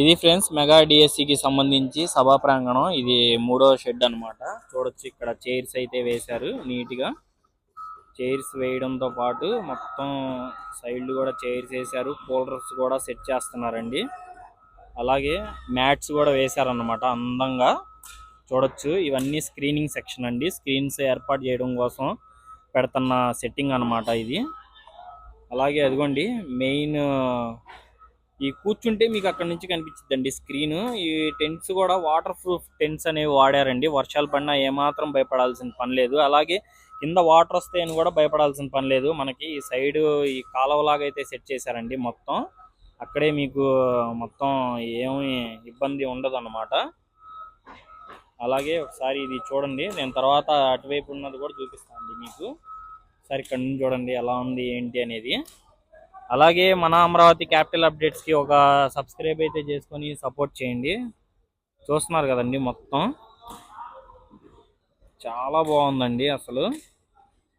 ఇది friends mega డిఎస్సికి సంబంధించి సభా ప్రాంగణం. ఇది మూడో షెడ్ అన్నమాట. చూడొచ్చు ఇక్కడ చైర్స్ అయితే వేశారు నీట్గా చైర్స్ వేయడంతో పాటు మొత్తం సైడ్ కూడా చైర్స్ వేశారు. కూలర్స్ కూడా సెట్ చేస్తున్నారండి. అలాగే మ్యాట్స్ కూడా వేశారనమాట అందంగా. చూడొచ్చు. ఇవన్నీ స్క్రీనింగ్ సెక్షన్ అండి. స్క్రీన్స్ ఏర్పాటు చేయడం కోసం పెడుతున్న సెట్టింగ్ అన్నమాట ఇది. అలాగే అదిగోండి మెయిన్ ఈ కూర్చుంటే మీకు అక్కడ నుంచి కనిపించిద్దండి స్క్రీన్ ఈ టెంట్స్ కూడా వాటర్ ప్రూఫ్ టెంట్స్ అనేవి వాడారండి. వర్షాలు పడినా ఏమాత్రం భయపడాల్సిన పని లేదు. అలాగే కింద వాటర్ వస్తాయని కూడా భయపడాల్సిన పని లేదు. మనకి ఈ సైడ్ ఈ కాలువలాగా అయితే సెట్ చేశారండి మొత్తం. అక్కడే మీకు మొత్తం ఏమి ఇబ్బంది ఉండదు అన్నమాట అలాగే ఒకసారి ఇది చూడండి. నేను తర్వాత అటువైపు ఉన్నది కూడా చూపిస్తాను మీకు. ఒకసారి ఇక్కడ నుంచి చూడండి ఎలా ఉంది ఏంటి అనేది. అలాగే మన అమరావతి క్యాపిటల్ అప్డేట్స్కి ఒక సబ్స్క్రైబ్ అయితే చేసుకొని సపోర్ట్ చేయండి. చూస్తున్నారు కదండి మొత్తం. చాలా బాగుందండి అసలు.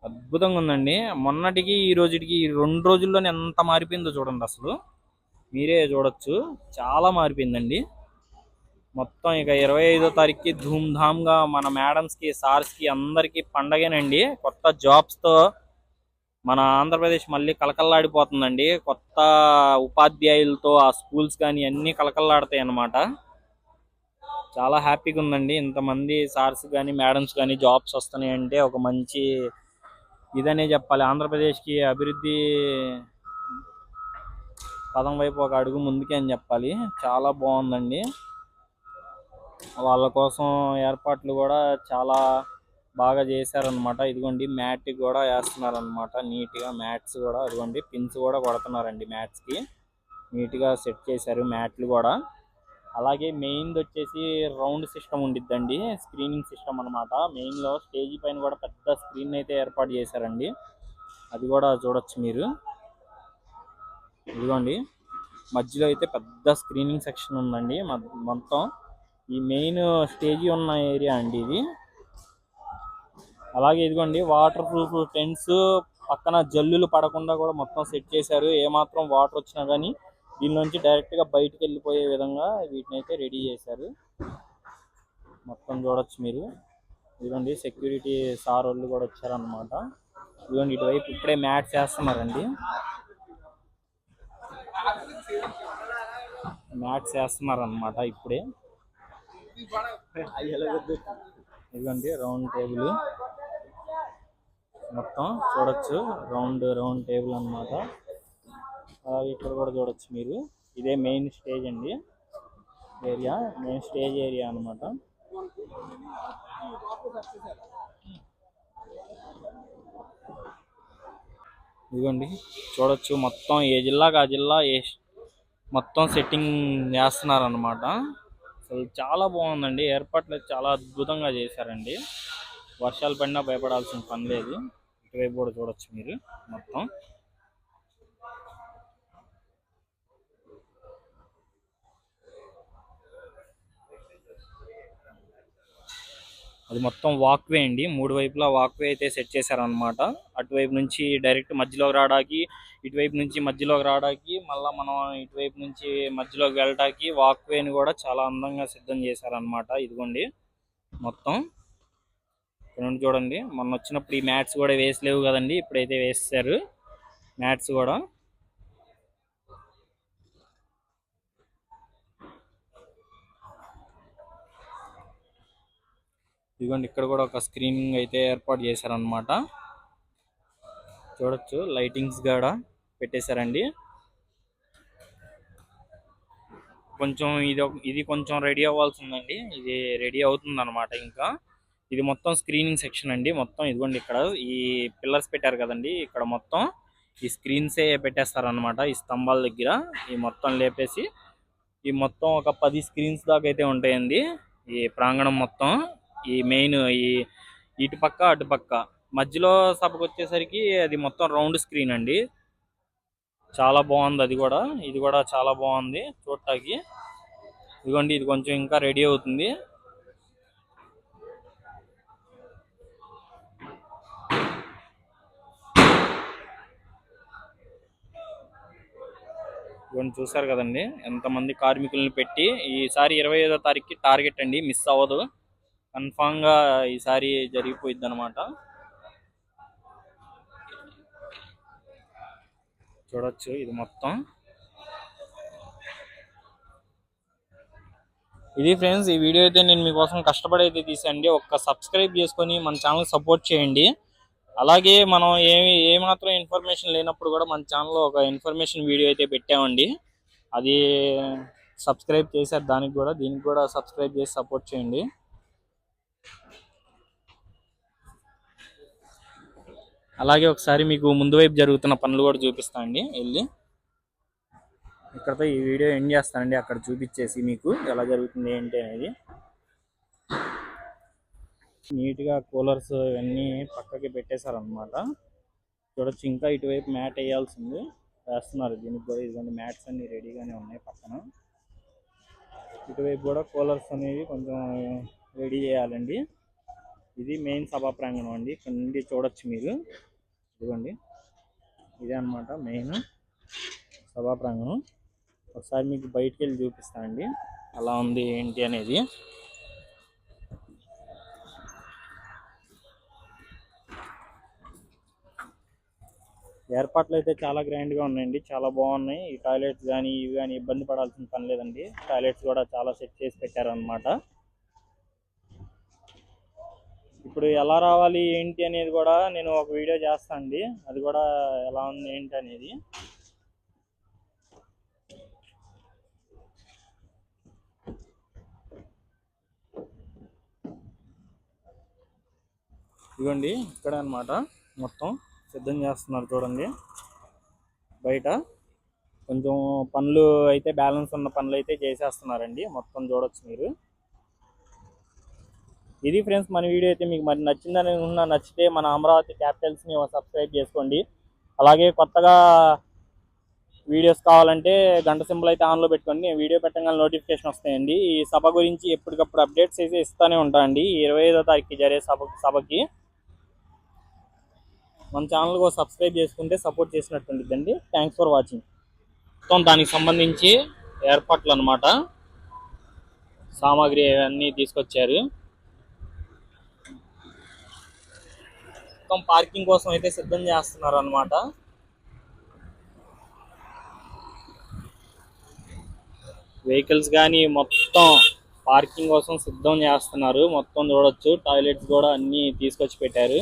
అద్భుతంగా ఉందండి. మొన్నటికి ఈ రోజుకి ఈ రెండు రోజుల్లోనే ఎంత మారిపోయిందో చూడండి అసలు. మీరే చూడొచ్చు. చాలా మారిపోయిందండి. మొత్తం ఇక ఇరవై ఐదో తారీఖుకి ధూమ్ధామ్గా మన మేడమ్స్కి సార్స్కి అందరికీ పండగేనండి. కొత్త జాబ్స్తో మన ఆంధ్రప్రదేశ్ మళ్ళీ కలకల్లాడిపోతుందండి కొత్త ఉపాధ్యాయులతో ఆ స్కూల్స్ కానీ అన్నీ కలకల్లాడతాయి అన్నమాట. చాలా హ్యాపీగా ఉందండి. ఇంతమంది సార్స్ కానీ మేడమ్స్ కానీ జాబ్స్ వస్తున్నాయంటే ఒక మంచి ఇదనే చెప్పాలి. ఆంధ్రప్రదేశ్కి అభివృద్ధి పదం వైపు ఒక అడుగు ముందుకే అని చెప్పాలి. చాలా బాగుందండి. వాళ్ళ కోసం ఏర్పాట్లు కూడా చాలా బాగా చేశారనమాట ఇదిగోండి మ్యాట్ కూడా వేస్తున్నారనమాట నీట్గా మ్యాట్స్ కూడా ఇదిగోండి పిన్స్ కూడా కొడుతున్నారండి మ్యాట్స్కి. నీట్గా సెట్ చేశారు మ్యాట్లు కూడా. అలాగే మెయిన్ వచ్చేసి రౌండ్ సిస్టమ్ ఉండిద్దండి స్క్రీనింగ్ సిస్టమ్ అనమాట మెయిన్లో స్టేజీ పైన కూడా పెద్ద స్క్రీన్ అయితే ఏర్పాటు చేశారండి. అది కూడా చూడొచ్చు మీరు. ఇదిగోండి మధ్యలో అయితే పెద్ద స్క్రీనింగ్ సెక్షన్ ఉందండి. మొత్తం ఈ మెయిన్ స్టేజీ ఉన్న ఏరియా అండి ఇది. అలాగే ఇదిగోండి వాటర్ ప్రూఫ్ టెంట్స్ పక్కన జల్లులు పడకుండా కూడా మొత్తం సెట్ చేశారు. ఏమాత్రం వాటర్ వచ్చినా కానీ దీనిలోంచి డైరెక్ట్గా బయటికి వెళ్ళిపోయే విధంగా వీటిని అయితే రెడీ చేశారు. మొత్తం చూడొచ్చు మీరు. ఇదిగోండి సెక్యూరిటీ సార్ వాళ్ళు కూడా వచ్చారనమాట ఇదిగోండి ఇటువైపు ఇప్పుడే మ్యాచ్ చేస్తున్నారండి. మ్యాచ్ చేస్తున్నారనమాట ఇప్పుడే. ఇదిగోండి రౌండ్ టేబుల్ మొత్తం చూడొచ్చు. రౌండ్ రౌండ్ టేబుల్ అన్నమాట. అలాగే ఇక్కడ కూడా చూడొచ్చు మీరు. ఇదే మెయిన్ స్టేజ్ అండి. ఏరియా మెయిన్ స్టేజ్ ఏరియా అన్నమాట. ఇదిగోండి. చూడొచ్చు మొత్తం ఏ జిల్లాకి ఆ జిల్లా ఏ మొత్తం సెట్టింగ్ చేస్తున్నారనమాట అసలు చాలా బాగుందండి. ఏర్పాట్లు చాలా అద్భుతంగా చేశారండి. వర్షాలు పడినా భయపడాల్సిన పని లేదు. ఇటువైపు కూడా చూడొచ్చు మీరు మొత్తం. అది మొత్తం వాక్వే అండి. మూడు వైపులా వాక్వే అయితే సెట్ చేశారనమాట అటువైపు నుంచి డైరెక్ట్ మధ్యలోకి రావడానికి ఇటువైపు నుంచి మధ్యలోకి రావడానికి మళ్ళీ మనం ఇటువైపు నుంచి మధ్యలోకి వెళ్ళడానికి వాక్వేని కూడా చాలా అందంగా సిద్ధం చేశారనమాట ఇదిగోండి. మొత్తం నుండి చూడండి. మొన్న వచ్చినప్పుడు ఈ మ్యాట్స్ కూడా వేసలేవు కదండి. ఇప్పుడైతే వేసేసారు మ్యాట్స్ కూడా. ఇదిగోండి ఇక్కడ కూడా ఒక స్క్రీనింగ్ అయితే ఏర్పాటు చేశారనమాట చూడొచ్చు లైటింగ్స్ కూడా పెట్టేశారండి. కొంచెం ఇది ఇది కొంచెం రెడీ అవ్వాల్సి ఉందండి. ఇది రెడీ అవుతుంది అనమాట ఇంకా. ఇది మొత్తం స్క్రీనింగ్ సెక్షన్ అండి. మొత్తం ఇదిగోండి ఇక్కడ ఈ పిల్లర్స్ పెట్టారు కదండి. ఇక్కడ మొత్తం ఈ స్క్రీన్సే పెట్టేస్తారనమాట ఈ స్తంభాల దగ్గర. ఈ మొత్తం లేపేసి ఈ మొత్తం ఒక పది స్క్రీన్స్ దాకా అయితే ఉంటాయండి. ఈ ప్రాంగణం మొత్తం ఈ మెయిన్ ఈ ఇటు పక్క అటు పక్క. మధ్యలో సభకు వచ్చేసరికి అది మొత్తం రౌండ్ స్క్రీన్ అండి. చాలా బాగుంది అది కూడా. ఇది కూడా చాలా బాగుంది చూడటానికి. ఇదిగోండి ఇది కొంచెం ఇంకా రెడీ అవుతుంది. ఇవన్నీ చూసారు కదండి. ఎంతమంది కార్మికులను పెట్టి ఈసారి ఇరవై ఐదో తారీఖుకి టార్గెట్ అండి మిస్ అవ్వదు. కన్ఫామ్గా ఈసారి జరిగిపోయింది అనమాట చూడొచ్చు ఇది మొత్తం. ఇది ఫ్రెండ్స్ ఈ వీడియో అయితే నేను మీకోసం కష్టపడి అయితే తీసేయండి ఒక్క సబ్స్క్రైబ్ చేసుకొని మన ఛానల్ సపోర్ట్ చేయండి. అలాగే మనం ఏమి ఏమాత్రం ఇన్ఫర్మేషన్ లేనప్పుడు కూడా మన ఛానల్లో ఒక ఇన్ఫర్మేషన్ వీడియో అయితే పెట్టామండి. అది సబ్స్క్రైబ్ చేశారు దానికి కూడా దీనికి కూడా సబ్స్క్రైబ్ చేసి సపోర్ట్ చేయండి. అలాగే ఒకసారి మీకు ముందు వైపు జరుగుతున్న పనులు కూడా చూపిస్తా అండి వెళ్ళి. ఇక్కడతో ఈ వీడియో ఎండ్ చేస్తానండి అక్కడ చూపించేసి మీకు ఎలా జరుగుతుంది ఏంటి అనేది. నీట్గా కూలర్స్ ఇవన్నీ పక్కకి పెట్టేశారనమాట చూడొచ్చు ఇంకా ఇటువైపు మ్యాట్ వేయాల్సింది. వేస్తున్నారు. దీనికి కూడా ఇదిగోండి మ్యాట్స్ అన్ని రెడీగానే ఉన్నాయి పక్కన. ఇటువైపు కూడా కూలర్స్ అనేవి కొంచెం రెడీ చేయాలండి. ఇది మెయిన్ సభా ప్రాంగణం అండి. ఇక్కడ నుండి చూడొచ్చు మీరు. ఇదిగోండి. ఇదే అన్నమాట మెయిన్ సభా ప్రాంగణం ఒకసారి మీకు బయటికి వెళ్ళి చూపిస్తానండి అలా ఉంది ఏంటి అనేది. ఏర్పాట్లు అయితే చాలా గ్రాండ్గా ఉన్నాయండి. చాలా బాగున్నాయి. ఈ టాయిలెట్స్ కానీ ఇవి కానీ ఇబ్బంది పడాల్సిన పని లేదండి. టాయిలెట్స్ కూడా చాలా సెట్ చేసి పెట్టారనమాట ఇప్పుడు ఎలా రావాలి ఏంటి అనేది కూడా నేను ఒక వీడియో చేస్తాను అండి. అది కూడా ఎలా ఉంది ఏంటి అనేది. ఇదిగోండి ఇక్కడ అన్నమాట మొత్తం. సిద్ధం చేస్తున్నారు చూడండి. బయట కొంచెం పనులు అయితే బ్యాలెన్స్ ఉన్న పనులు అయితే చేసేస్తున్నారండి. మొత్తం చూడొచ్చు మీరు. ఇది ఫ్రెండ్స్ మన వీడియో అయితే మీకు మరి నచ్చిందని నచ్చితే మన అమరావతి క్యాపిటల్స్ని సబ్స్క్రైబ్ చేసుకోండి. అలాగే కొత్తగా వీడియోస్ కావాలంటే గంట సింబల్ అయితే ఆన్లో పెట్టుకోండి. నేను వీడియో పెట్టగానే నోటిఫికేషన్ వస్తాయండి. ఈ సభ గురించి ఎప్పటికప్పుడు అప్డేట్స్ అయితే ఇస్తూనే ఉంటానండి. ఇరవై ఐదో తారీఖు జరిగే సభ సభకి. మన ఛానల్ కూడా సబ్స్క్రైబ్ చేసుకుంటే సపోర్ట్ చేసినట్టు ఉంటుందండి థ్యాంక్స్ ఫర్ వాచింగ్ మొత్తం దానికి సంబంధించి ఏర్పాట్లు అన్నమాట. సామాగ్రి అన్నీ తీసుకొచ్చారు. మొత్తం పార్కింగ్ కోసం అయితే సిద్ధం చేస్తున్నారు అనమాట వెహికల్స్ కానీ మొత్తం పార్కింగ్ కోసం సిద్ధం చేస్తున్నారు. మొత్తం చూడొచ్చు. టాయిలెట్స్ కూడా అన్ని తీసుకొచ్చి పెట్టారు.